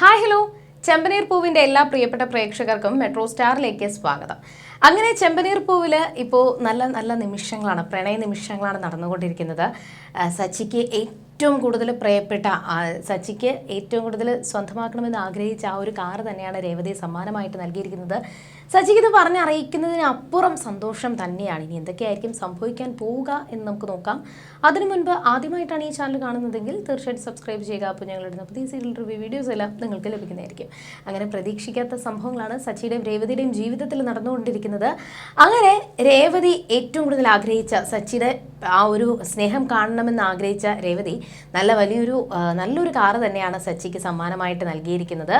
Hi hello. ചെമ്പനീർ പൂവിന്റെ എല്ലാ പ്രിയപ്പെട്ട പ്രേക്ഷകർക്കും മെട്രോ സ്റ്റാറിലേക്ക് സ്വാഗതം. അങ്ങനെ ചെമ്പനീർ പൂവിൽ ഇപ്പോൾ നല്ല നല്ല നിമിഷങ്ങളാണ് പ്രണയ നിമിഷങ്ങളാണ് നടന്നുകൊണ്ടിരിക്കുന്നത്. സച്ചിക്ക് ഏറ്റവും കൂടുതൽ പ്രിയപ്പെട്ട സച്ചിക്ക് ഏറ്റവും കൂടുതൽ സ്വന്തമാക്കണമെന്ന് ആഗ്രഹിച്ച ആ ഒരു കാറ് തന്നെയാണ് രേവതി സമ്മാനമായിട്ട് നൽകിയിരിക്കുന്നത്. സച്ചിക്ക് ഇത് പറഞ്ഞ് അറിയിക്കുന്നതിനപ്പുറം സന്തോഷം തന്നെയാണ്. ഇനി എന്തൊക്കെയായിരിക്കും സംഭവിക്കാൻ പോവുക എന്ന് നമുക്ക് നോക്കാം. അതിനു മുൻപ് ആദ്യമായിട്ടാണ് ഈ ചാനൽ കാണുന്നതെങ്കിൽ തീർച്ചയായിട്ടും സബ്സ്ക്രൈബ് ചെയ്യുക. അപ്പോൾ ഞങ്ങളിടുന്ന പുതിയ സീരിയൽ റിവ്യൂ വീഡിയോസ് എല്ലാം നിങ്ങൾക്ക് ലഭിക്കുന്നതായിരിക്കും. അങ്ങനെ പ്രതീക്ഷിക്കാത്ത സംഭവങ്ങളാണ് സച്ചിയുടെയും രേവതിയുടെയും ജീവിതത്തിൽ നടന്നുകൊണ്ടിരിക്കുന്നത്. അങ്ങനെ രേവതി ഏറ്റവും കൂടുതൽ ആഗ്രഹിച്ച സച്ചിയുടെ ആ ഒരു സ്നേഹം കാണണമെന്ന് ആഗ്രഹിച്ച രേവതി നല്ല വലിയൊരു നല്ലൊരു കാറ് തന്നെയാണ് സച്ചിക്ക് സമ്മാനമായിട്ട് നൽകിയിരിക്കുന്നത്.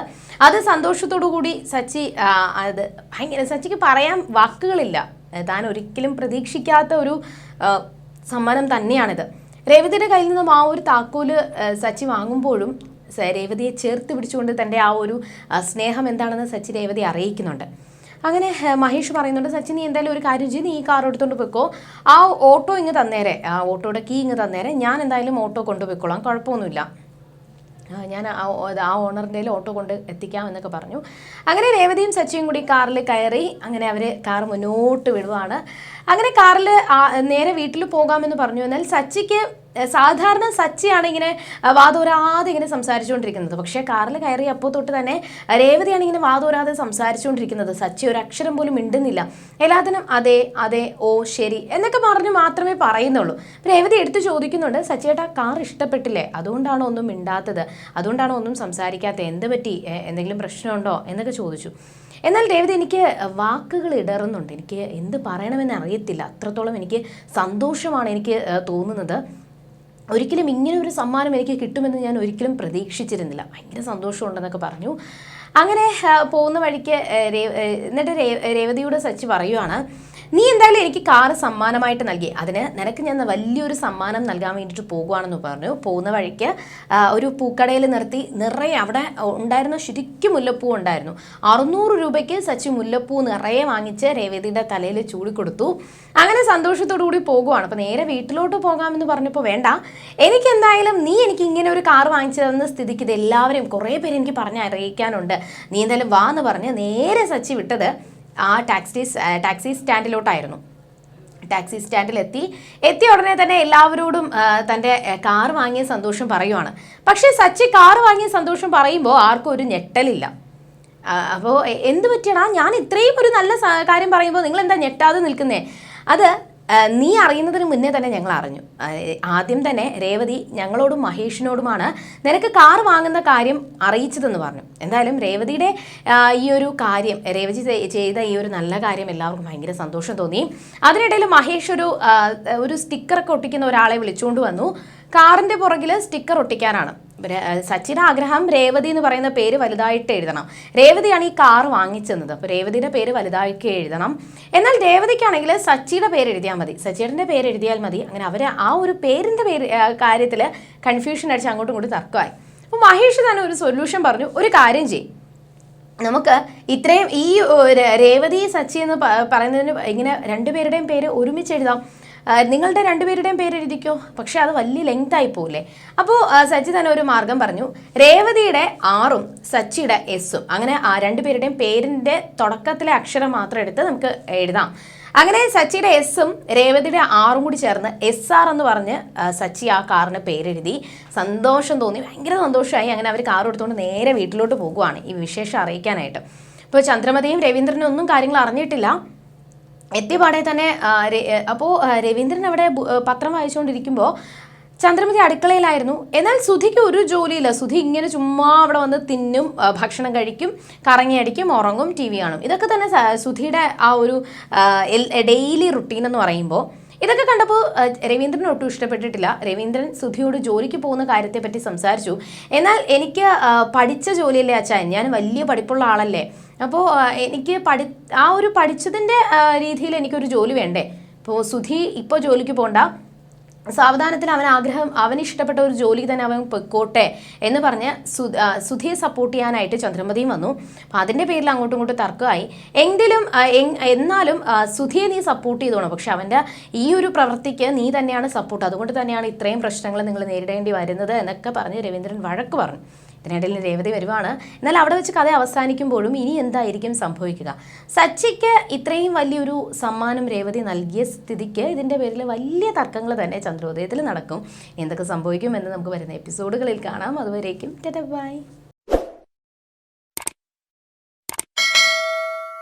അത് സന്തോഷത്തോടു കൂടി സച്ചി അത് ഭയങ്കര സച്ചിക്ക് പറയാൻ വാക്കുകളില്ല. താൻ ഒരിക്കലും പ്രതീക്ഷിക്കാത്ത ഒരു സമ്മാനം തന്നെയാണിത്. രേവതിയുടെ കയ്യിൽ നിന്നും ആ ഒരു താക്കോൽ സച്ചി വാങ്ങുമ്പോഴും രേവതിയെ ചേർത്ത് പിടിച്ചുകൊണ്ട് തന്റെ ആ ഒരു സ്നേഹം എന്താണെന്ന് സച്ചി രേവതി അറിയിക്കുന്നുണ്ട്. അങ്ങനെ മഹേഷ് പറയുന്നുണ്ട് സച്ചിൻ നീ എന്തായാലും ഒരു കാര്യം ചെയ്ത് നീ ഈ കാർ എടുത്തുകൊണ്ട് പോയിക്കോ. ആ ഓട്ടോ ഇങ്ങ് തന്നേരെ. ആ ഓട്ടോയുടെ കീ ഇങ്ങ് തന്നേരെ. ഞാൻ എന്തായാലും ഓട്ടോ കൊണ്ടുപോയിക്കോളാം കുഴപ്പമൊന്നുമില്ല. ഞാൻ ആ ആ ഓണറിന്റെ ഓട്ടോ കൊണ്ട് എത്തിക്കാം എന്നൊക്കെ പറഞ്ഞു. അങ്ങനെ രേവതിയും സച്ചിയും കൂടി കാറിൽ കയറി അങ്ങനെ അവർ കാർ മുന്നോട്ട് വിടുവാണ്. അങ്ങനെ കാറിൽ നേരെ വീട്ടിൽ പോകാമെന്ന് പറഞ്ഞു. എന്നാൽ സച്ചിക്ക് സാധാരണ സച്ചിയാണ് ഇങ്ങനെ വാതോരാതെ ഇങ്ങനെ സംസാരിച്ചുകൊണ്ടിരിക്കുന്നത്. പക്ഷേ കാറിൽ കയറി അപ്പോൾ തൊട്ട് തന്നെ രേവതിയാണ് ഇങ്ങനെ വാതോരാതെ സംസാരിച്ചുകൊണ്ടിരിക്കുന്നത്. സച്ചി ഒരു അക്ഷരം പോലും മിണ്ടുന്നില്ല. എല്ലാത്തിനും അതെ അതെ ഓ ശരി എന്നൊക്കെ പറഞ്ഞ് മാത്രമേ പറയുന്നുള്ളൂ. രേവതി എടുത്ത് ചോദിക്കുന്നുണ്ട് സച്ചിയേട്ടാ കാർ ഇഷ്ടപ്പെട്ടില്ലേ? അതുകൊണ്ടാണോ ഒന്നും മിണ്ടാത്തത്? അതുകൊണ്ടാണോ ഒന്നും സംസാരിക്കാത്തത് എന്ത് പറ്റി? എന്തെങ്കിലും പ്രശ്നമുണ്ടോ? എന്നൊക്കെ ചോദിച്ചു. എന്നാൽ രേവതി എനിക്ക് വാക്കുകൾ ഇടറുന്നുണ്ട്. എനിക്ക് എന്ത് പറയണമെന്ന് അറിയത്തില്ല. അത്രത്തോളം എനിക്ക് സന്തോഷമാണ് എനിക്ക് തോന്നുന്നത്. ഒരിക്കലും ഇങ്ങനെ ഒരു സമ്മാനം എനിക്ക് കിട്ടുമെന്ന് ഞാൻ ഒരിക്കലും പ്രതീക്ഷിച്ചിരുന്നില്ല. ഭയങ്കര സന്തോഷമുണ്ടെന്നൊക്കെ പറഞ്ഞു. അങ്ങനെ പോകുന്ന വഴിക്ക് എന്നിട്ട് രേവതിയുടെ സച്ചി പറയുവാണ് നീ എന്തായാലും എനിക്ക് കാറ് സമ്മാനമായിട്ട് നൽകി. അതിന് നിനക്ക് ഞാൻ വലിയൊരു സമ്മാനം നൽകാൻ വേണ്ടിയിട്ട് പോകുവാണെന്ന് പറഞ്ഞു. പോകുന്ന വഴിക്ക് ഒരു പൂക്കടയിൽ നിർത്തി നിറയെ അവിടെ ഉണ്ടായിരുന്ന ശരിക്കും മുല്ലപ്പൂ ഉണ്ടായിരുന്നു. അറുന്നൂറ് രൂപയ്ക്ക് സച്ചി മുല്ലപ്പൂ നിറയെ വാങ്ങിച്ച് രേവതിയുടെ തലയിൽ ചൂടിക്കൊടുത്തു അങ്ങനെ സന്തോഷത്തോടു കൂടി പോകുവാണ്. അപ്പോൾ നേരെ വീട്ടിലോട്ട് പോകാമെന്ന് പറഞ്ഞപ്പോൾ വേണ്ട. എനിക്ക് എന്തായാലും നീ എനിക്ക് ഇങ്ങനെ ഒരു കാർ വാങ്ങിച്ചു തന്ന സ്ഥിതിക്ക് ഇത് എല്ലാവരെയും കുറേ പേര് എനിക്ക് പറഞ്ഞ് അറിയിക്കാനുണ്ട്. നീ എന്തായാലും വാ എന്ന് പറഞ്ഞ് നേരെ സച്ചി വിട്ടത്. ആ ടാക്സി ടാക്സി സ്റ്റാൻഡിലോട്ടായിരുന്നു. ടാക്സി സ്റ്റാൻഡിൽ എത്തി എത്തിയ ഉടനെ തന്നെ എല്ലാവരോടും തന്റെ കാർ വാങ്ങിയ സന്തോഷം പറയുവാണ്. പക്ഷേ സച്ചി കാർ വാങ്ങിയ സന്തോഷം പറയുമ്പോൾ ആർക്കും ഒരു ഞെട്ടലില്ല. അപ്പോൾ എന്ത് പറ്റിയടാ? ഞാൻ ഇത്രയും ഒരു നല്ല കാര്യം പറയുമ്പോൾ നിങ്ങൾ എന്താ ഞെട്ടാതെ നിൽക്കുന്നേ? അത് നീ അറിയുന്നതിന് മുന്നേ തന്നെ ഞങ്ങൾ അറിഞ്ഞു. ആദ്യം തന്നെ രേവതി ഞങ്ങളോടും മഹേഷിനോടുമാണ് നിനക്ക് കാർ വാങ്ങുന്ന കാര്യം അറിയിച്ചതെന്ന് പറഞ്ഞു. എന്തായാലും രേവതിയുടെ ഈ ഒരു കാര്യം രേവതി ചെയ്ത ഈ ഒരു നല്ല കാര്യം എല്ലാവർക്കും ഭയങ്കര സന്തോഷം തോന്നി. അതിനിടയിൽ മഹേഷ് ഒരു ഒരു സ്റ്റിക്കറൊക്കെ ഒട്ടിക്കുന്ന ഒരാളെ വിളിച്ചുകൊണ്ട് വന്നു. കാറിന്റെ പുറകിൽ സ്റ്റിക്കർ ഒട്ടിക്കാനാണ്. സച്ചിയുടെ ആഗ്രഹം രേവതി എന്ന് പറയുന്ന പേര് വലുതായിട്ട് എഴുതണം. രേവതിയാണ് ഈ കാർ വാങ്ങിച്ചെന്നത്. അപ്പോൾ രേവതിയുടെ പേര് വലുതായിട്ട് എഴുതണം. എന്നാൽ രേവതിക്കാണെങ്കിൽ സച്ചിയുടെ പേര് എഴുതിയാൽ മതി. സച്ചിയുടെ പേര് എഴുതിയാൽ മതി. അങ്ങനെ അവർ ആ ഒരു പേരിന്റെ പേര് കാര്യത്തിൽ കൺഫ്യൂഷൻ അടിച്ച് അങ്ങോട്ടും ഇങ്ങോട്ടും തർക്കമായി. അപ്പോൾ മഹേഷ് തന്നെ ഒരു സൊല്യൂഷൻ പറഞ്ഞു. ഒരു കാര്യം ചെയ്യും. നമുക്ക് ഇത്രയും ഈ രേവതി സച്ചി എന്ന് പറയുന്നതിന് ഇങ്ങനെ രണ്ടുപേരുടെയും പേര് ഒരുമിച്ച് എഴുതാം. നിങ്ങളുടെ രണ്ടുപേരുടെയും പേര് എഴുതിക്കോ? പക്ഷെ അത് വലിയ ലെങ്ത് ആയി പോകില്ലേ അപ്പോൾ സച്ചി തന്നെ ഒരു മാർഗം പറഞ്ഞു. രേവതിയുടെ ആറും സച്ചിയുടെ എസും അങ്ങനെ ആ രണ്ടുപേരുടെയും പേരിന്റെ തുടക്കത്തിലെ അക്ഷരം മാത്രം എടുത്ത് നമുക്ക് എഴുതാം. അങ്ങനെ സച്ചിയുടെ എസും രേവതിയുടെ ആറും കൂടി ചേർന്ന് എസ് ആർ എന്ന് പറഞ്ഞ് സച്ചി ആ കാറിന് പേരെഴുതി. സന്തോഷം തോന്നി. ഭയങ്കര സന്തോഷമായി. അങ്ങനെ അവർ കാർ എടുത്തുകൊണ്ട് നേരെ വീട്ടിലോട്ട് പോകുവാണ് ഈ വിശേഷം അറിയിക്കാനായിട്ട്. ഇപ്പോൾ ചന്ദ്രമതിയും രവീന്ദ്രനും ഒന്നും കാര്യങ്ങൾ അറിഞ്ഞിട്ടില്ല. എത്തിയപാടെ തന്നെ അപ്പോൾ രവീന്ദ്രൻ അവിടെ പത്രം വായിച്ചുകൊണ്ടിരിക്കുമ്പോൾ ചന്ദ്രമതി അടുക്കളയിലായിരുന്നു. എന്നാൽ സുധിക്ക് ഒരു ജോലിയില്ല. സുധി ഇങ്ങനെ ചുമ്മാ അവിടെ വന്ന് തിന്നും ഭക്ഷണം കഴിക്കും കറങ്ങിയടിക്കും ഉറങ്ങും ടി വി കാണും. ഇതൊക്കെ തന്നെ സുധിയുടെ ആ ഒരു ഡെയിലി റുട്ടീൻ എന്ന് പറയുമ്പോൾ ഇതൊക്കെ കണ്ടപ്പോൾ രവീന്ദ്രൻ ഒട്ടും ഇഷ്ടപ്പെട്ടിട്ടില്ല. രവീന്ദ്രൻ സുധിയോട് ജോലിക്ക് പോകുന്ന കാര്യത്തെപ്പറ്റി സംസാരിച്ചു. എന്നാൽ എനിക്ക് പഠിച്ച ജോലിയല്ലേ അച്ഛൻ ഞാൻ വലിയ പഠിപ്പുള്ള ആളല്ലേ? അപ്പോൾ എനിക്ക് പഠി ആ ഒരു പഠിച്ചതിന്റെ രീതിയിൽ എനിക്കൊരു ജോലി വേണ്ടേ? ഇപ്പോൾ സുധി ഇപ്പോൾ ജോലിക്ക് പോകണ്ട സാവധാനത്തിൽ അവൻ ആഗ്രഹം അവന് ഇഷ്ടപ്പെട്ട ഒരു ജോലി തന്നെ അവൻ പൊയ്ക്കോട്ടെ എന്ന് പറഞ്ഞ് സുധിയെ സപ്പോർട്ട് ചെയ്യാനായിട്ട് ചന്ദ്രമതിയും വന്നു. അപ്പം അതിന്റെ പേരിൽ അങ്ങോട്ടും ഇങ്ങോട്ടും തർക്കമായി. എങ്കിലും എന്നാലും സുധിയെ നീ സപ്പോർട്ട് ചെയ്തോണം. പക്ഷെ അവന്റെ ഈ ഒരു പ്രവൃത്തിക്ക് നീ തന്നെയാണ് സപ്പോർട്ട് അതുകൊണ്ട് തന്നെയാണ് ഇത്രയും പ്രശ്നങ്ങൾ നിങ്ങൾ നേരിടേണ്ടി വരുന്നത് എന്നൊക്കെ പറഞ്ഞ് രവീന്ദ്രൻ വഴക്ക് പറഞ്ഞു. ഇതിനിടയിൽ രേവതി വരുവാണ്. എന്നാൽ അവിടെ വെച്ച് കഥ അവസാനിക്കുമ്പോഴും ഇനി എന്തായിരിക്കും സംഭവിക്കുക? സച്ചിക്ക് ഇത്രയും വലിയൊരു സമ്മാനം രേവതി നൽകിയ സ്ഥിതിക്ക് ഇതിന്റെ പേരിൽ വലിയ തർക്കങ്ങൾ തന്നെ ചന്ദ്രോദയത്തിൽ നടക്കും. എന്തൊക്കെ സംഭവിക്കും എന്ന് നമുക്ക് വരുന്ന എപ്പിസോഡുകളിൽ കാണാം. അതുവരേക്കും ബൈ.